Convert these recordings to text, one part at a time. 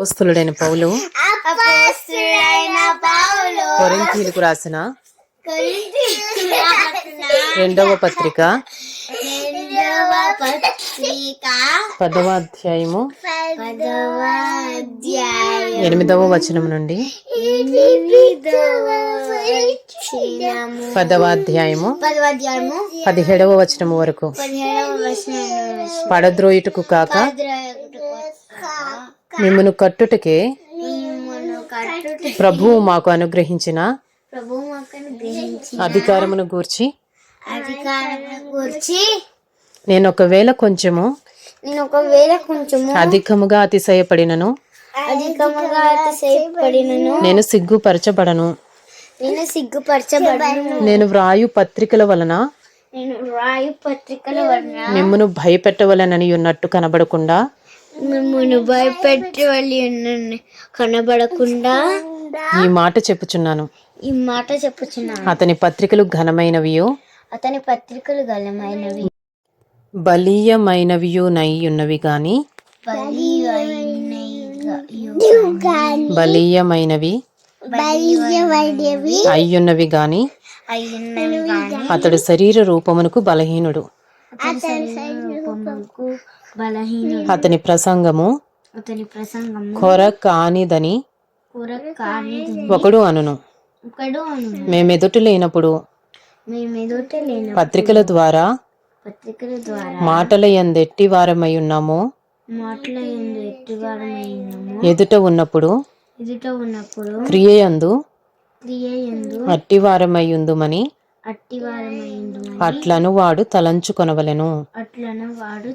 అపోస్తలుడైన పౌలు. కొరింథీలకు రాసిన రెండవ పత్రిక. పదవ అధ్యాయము. ఎనిమిదవ వచనం నుండి. పదవ అధ్యాయము. పదిహేడవ వచనము వరకు. పడద్రోయుటకు కాక మిమ్మను కట్టుటకే ప్రభువు మాకు అనుగ్రహించిన అధికారమును గూర్చి నేను ఒకవేళ కొంచెము నేను ఒకవేళ కొంచెము అధికముగా అతిశయపడినను. అధికముగా అతిశయపడినను నేను సిగ్గుపరచబడను. నేను సిగ్గుపరచబడను నేను వ్రాయు పత్రికల వలన నేను రాయు పత్రికల వలన మిమ్మును భయపెట్టవలనని ఉన్నట్టు కనబడకుండా మిమ్మల్ని భయపెట్టి వాళ్ళు కనబడకుండా ఈ మాట చెప్పుచున్నాను. ఈ మాట చెప్పుచున్నాను. అతని పత్రికలు ఘనమైనవియు? అతని పత్రికలు గలమైనవి బలీయమైనవియు నై ఉన్నవి గాని? బలీయమైనవి? అయ్యున్నవి గాని? అతడు శరీర రూపమునకు బలహీనుడు. అతని ప్రసంగము అతని ప్రసంగము కొర కానిదని ఒకడు అనును. మేమెదుట లేనప్పుడు పత్రికల ద్వారా పత్రికల ద్వారా మాటల ఎందెట్టి వారమై ఉన్నామో. మాటల ఎందు ఎట్టివారమైనము ఎదుట ఉన్నప్పుడు ఎదుట ఉన్నప్పుడు క్రియయందు క్రియ ఎందు అట్టివారమై ఉందుమని అట్లను వాడు తలంచుకొనవలెను. అట్లను వాడు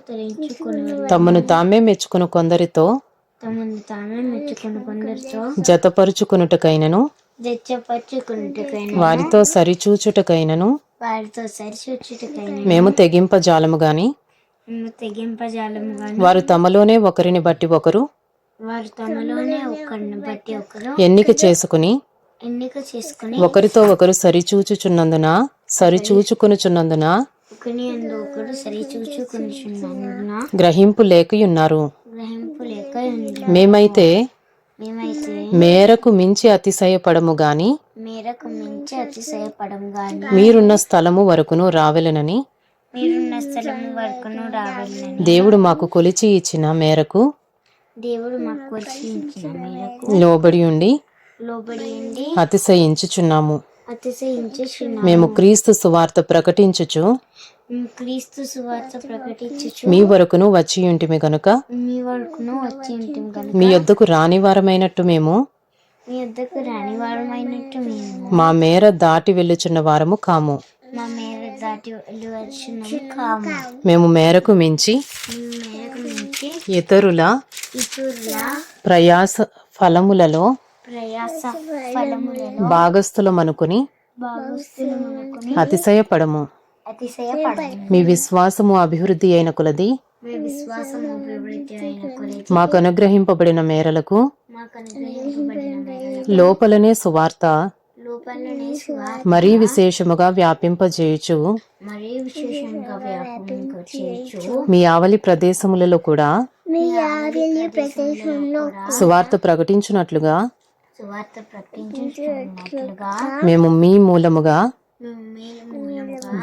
తమను తామే మెచ్చుకుని కొందరితో తమను తామే మెచ్చుకుని కొందరితో జతపరుచుకునుటకైనను. వారితో సరిచూచుటకైనను. వారితో మేము తెగింపజాలము గాని మేము తెగింపజాలము గాని వారు తమలోనే ఒకరిని బట్టి ఒకరు వారు తమలోనే ఒకరిని బట్టి ఒకరు ఎన్నిక చేసుకుని ఎన్నిక చేసుకుని ఒకరితో ఒకరు సరిచూచుచున్నందున సరిచూచుకొనుచున్నందున ఒకరు గ్రహింపు లేకయున్నారు గ్రహింపు లేక ఉంది. మేమైతే మేమైతే మేరకు మించి అతిశయపడము గాని మేరకు మించి అతిశయపడం గాని మీరున్న స్థలము వరకును రావెలనని మీరున్న స్థలము వరకును దేవుడు మాకు కొలిచి ఇచ్చిన మేరకు దేవుడు మాకు ఇచ్చిన మేరకు లోబడి ఉండి అతిశయించుచున్నాము. అతిశయించుచున్నాము. మేము క్రీస్తు సువార్త ప్రకటించుచు క్రీస్తు సువార్త ప్రకటించుచు మీ వరకును వచ్చి ఉంటిమి గనుక? మీ వరకును వచ్చి ఉంటాం కనుక మీ యొద్దకు రాని వారమైనట్టు మేము? మీ వద్దకు రాని వారమైనట్టు మేము. మా మేర దాటి వెళ్ళుచున్న వారము కాము. మా మేర దాటి కాము. మేము మేరకు మించి మేము మేరకు మించి ఇతరుల ఇతరుల ప్రయాస ఫలములలో ప్రయాస ఫలములను భాగస్థులమనుకుని భాగస్తులు మనకుని అతిశయపడము. అతిశయపడము. మీ విశ్వాసము అభివృద్ధి అయిన కొలది. మీ విశ్వాసము అభివృద్ధి అయిన కొలది. మాకు అనుగ్రహింపబడిన మేరలకు మాకు అనుగ్రహించబడిన మేరకు లోపలనే సువార్త లోపలనే సువార్త మరీ విశేషముగా వ్యాపింపజేయుచు మరీ మీ ఆవలి ప్రదేశములలో కూడా మీ ఆవిలి ప్రదేశంలో సువార్త ప్రకటించున్నట్లుగా సువార్త ప్రకటించున్నట్లుగా మేము మీ మూలముగా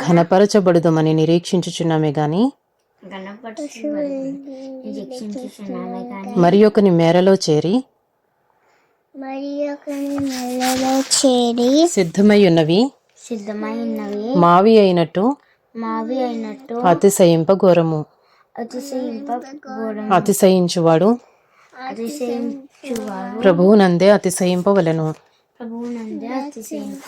ఘనపరచబడుదమని నిరీక్షించుచున్నామే గాని మరి ఒకని మేరలో చేరి చేరి సిద్ధమై ఉన్నవి సిద్ధమై ఉన్నవి మావి అయినట్టు మావి అయినట్టు అతిశయింపఘోరము అతిశయింప గోడం అతిశయించువాడు అతిశయించువాడు ప్రభువునందే అతిశయింపవలెను. ప్రభువునందే అతిశయింప